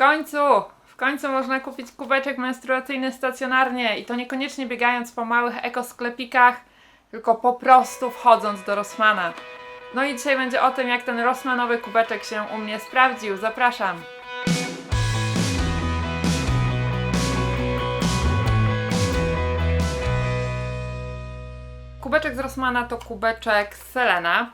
końcu! W końcu można kupić kubeczek menstruacyjny stacjonarnie i to niekoniecznie biegając po małych ekosklepikach, tylko po prostu wchodząc do Rossmana. No i dzisiaj będzie o tym, jak ten Rossmanowy kubeczek się u mnie sprawdził. Zapraszam! Kubeczek z Rossmana to kubeczek z Selena.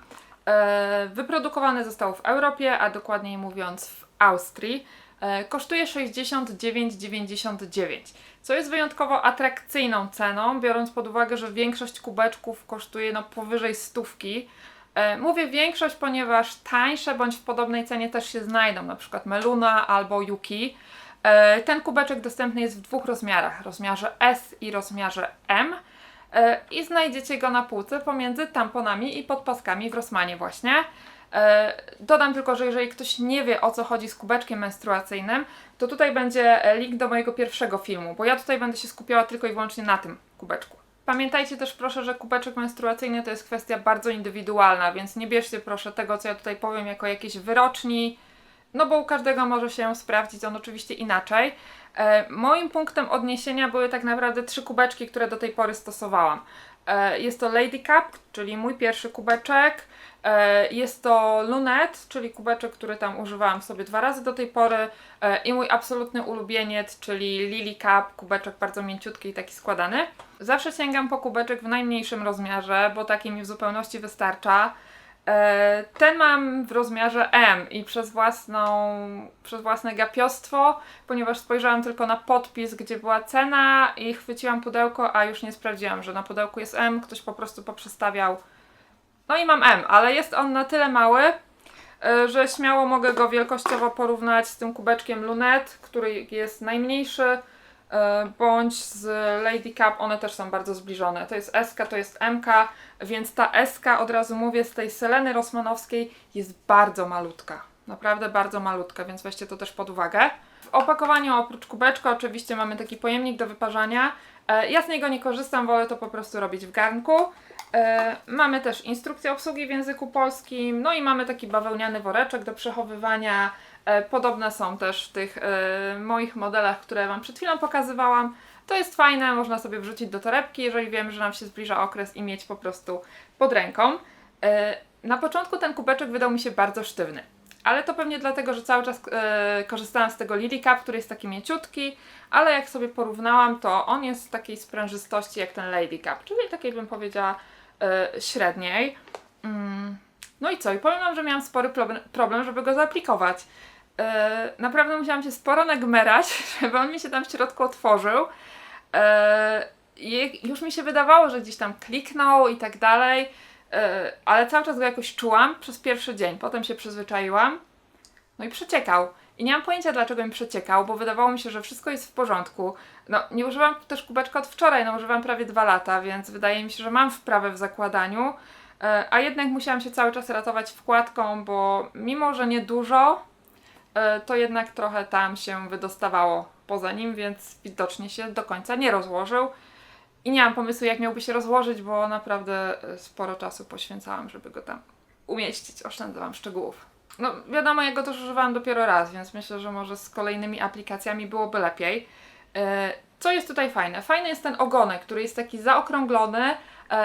E, Wyprodukowany został w Europie, a dokładniej mówiąc w Austrii. E, Kosztuje 69,99, co jest wyjątkowo atrakcyjną ceną, biorąc pod uwagę, że większość kubeczków kosztuje no powyżej stówki. E, Mówię większość, ponieważ tańsze bądź w podobnej cenie też się znajdą, na przykład Meluna albo Yuki. E, Ten kubeczek dostępny jest w dwóch rozmiarach, rozmiarze S i rozmiarze M. E, I znajdziecie go na półce pomiędzy tamponami i podpaskami w Rossmanie właśnie. E, Dodam tylko, że jeżeli ktoś nie wie o co chodzi z kubeczkiem menstruacyjnym, to tutaj będzie link do mojego pierwszego filmu, bo ja tutaj będę się skupiała tylko i wyłącznie na tym kubeczku. Pamiętajcie też proszę, że kubeczek menstruacyjny to jest kwestia bardzo indywidualna, więc nie bierzcie proszę tego, co ja tutaj powiem, jako jakieś wyroczni, no bo u każdego może się sprawdzić on oczywiście inaczej. E, moim punktem odniesienia były tak naprawdę trzy kubeczki, które do tej pory stosowałam. E, jest to Lady Cup, czyli mój pierwszy kubeczek. E, jest to Lunet, czyli kubeczek, który tam używałam sobie dwa razy do tej pory. I mój absolutny ulubieniec, czyli Lily Cup, kubeczek bardzo mięciutki i taki składany. Zawsze sięgam po kubeczek w najmniejszym rozmiarze, bo taki mi w zupełności wystarcza. E, Ten mam w rozmiarze M i przez, własną, przez własne gapiostwo, ponieważ spojrzałam tylko na podpis, gdzie była cena i chwyciłam pudełko, a już nie sprawdziłam, że na pudełku jest M, ktoś po prostu poprzestawiał. No i mam M, ale jest on na tyle mały, e, że śmiało mogę go wielkościowo porównać z tym kubeczkiem Lunet, który jest najmniejszy, bądź z Lady Cup, one też są bardzo zbliżone. To jest SK, to jest MK, więc ta SK, od razu mówię, z tej Seleny Rosmanowskiej jest bardzo malutka. Naprawdę bardzo malutka, więc weźcie to też pod uwagę. W opakowaniu oprócz kubeczka oczywiście mamy taki pojemnik do wyparzania. E, Ja z niego nie korzystam, wolę to po prostu robić w garnku. E, Mamy też instrukcję obsługi w języku polskim, no i mamy taki bawełniany woreczek do przechowywania. E, Podobne są też w tych e, moich modelach, które Wam przed chwilą pokazywałam. To jest fajne, można sobie wrzucić do torebki, jeżeli wiemy, że nam się zbliża okres i mieć po prostu pod ręką. E, Na początku ten kubeczek wydał mi się bardzo sztywny. Ale to pewnie dlatego, że cały czas korzystałam z tego Lily Cup, który jest taki mięciutki, ale jak sobie porównałam, to on jest takiej sprężystości jak ten Lady Cup, czyli takiej bym powiedziała średniej. Mm. No i co? I powiem Wam, że miałam spory problem żeby go zaaplikować. E, naprawdę musiałam się sporo nagmerać, żeby on mi się tam w środku otworzył. E, i już mi się wydawało, że gdzieś tam kliknął i tak dalej, e, ale cały czas go jakoś czułam przez pierwszy dzień. Potem się przyzwyczaiłam. No i przeciekał. I nie mam pojęcia, dlaczego mi przeciekał, bo wydawało mi się, że wszystko jest w porządku. No, nie używam też kubeczka od wczoraj, no używam prawie dwa lata, więc wydaje mi się, że mam wprawę w zakładaniu. E, A jednak musiałam się cały czas ratować wkładką, bo mimo, że niedużo, e, to jednak trochę tam się wydostawało poza nim, więc widocznie się do końca nie rozłożył. I nie mam pomysłu, jak miałby się rozłożyć, bo naprawdę e, sporo czasu poświęcałam, żeby go tam umieścić. Oszczędzę Wam szczegółów. No wiadomo, ja go też używałam dopiero raz, więc myślę, że może z kolejnymi aplikacjami byłoby lepiej. E, Co jest tutaj fajne? Fajny jest ten ogonek, który jest taki zaokrąglony e,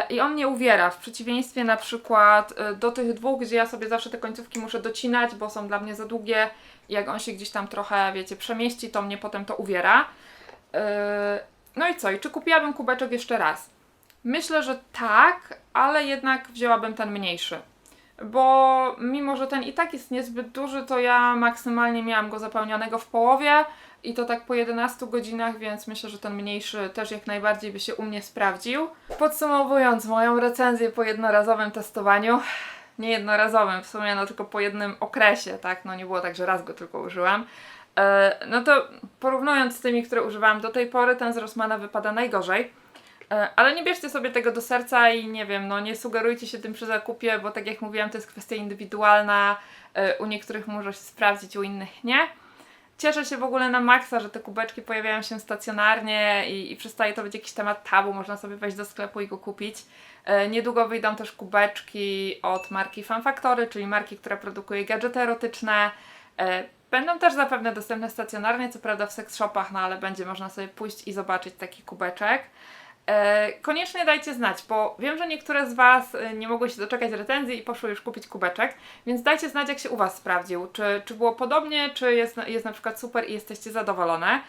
i on nie uwiera, w przeciwieństwie na przykład e, do tych dwóch, gdzie ja sobie zawsze te końcówki muszę docinać, bo są dla mnie za długie jak on się gdzieś tam trochę, wiecie, przemieści, to mnie potem to uwiera. E, No i co? I czy kupiłabym kubeczek jeszcze raz? Myślę, że tak, ale jednak wzięłabym ten mniejszy. Bo mimo, że ten i tak jest niezbyt duży, to ja maksymalnie miałam go zapełnionego w połowie i to tak po 11 godzinach, więc myślę, że ten mniejszy też jak najbardziej by się u mnie sprawdził. Podsumowując moją recenzję po jednorazowym testowaniu, nie jednorazowym, w sumie no tylko po jednym okresie, tak, no nie było tak, że raz go tylko użyłam, e, no to porównując z tymi, które używałam do tej pory, ten z Rossmana wypada najgorzej. E, Ale nie bierzcie sobie tego do serca i nie wiem, no nie sugerujcie się tym przy zakupie, bo tak jak mówiłam, to jest kwestia indywidualna. E, U niektórych może się sprawdzić, u innych nie. Cieszę się w ogóle na maksa, że te kubeczki pojawiają się stacjonarnie i, i przestaje to być jakiś temat tabu, można sobie wejść do sklepu i go kupić. E, Niedługo wyjdą też kubeczki od marki Fan Factory, czyli marki, która produkuje gadżety erotyczne. E, Będą też zapewne dostępne stacjonarnie, co prawda w sex shopach, no ale będzie można sobie pójść i zobaczyć taki kubeczek. E, koniecznie dajcie znać, bo wiem, że niektóre z Was e, nie mogły się doczekać recenzji i poszły już kupić kubeczek, więc dajcie znać, jak się u Was sprawdził. Czy, czy było podobnie, czy jest, jest na przykład super i jesteście zadowolone.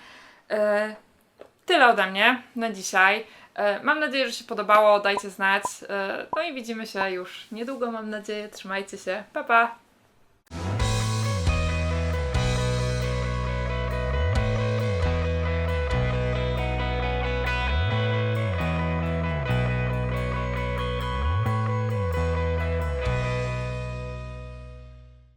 E, tyle ode mnie na dzisiaj. Mam nadzieję, że się podobało. Dajcie znać. No i widzimy się już niedługo, mam nadzieję. Trzymajcie się. Pa, pa!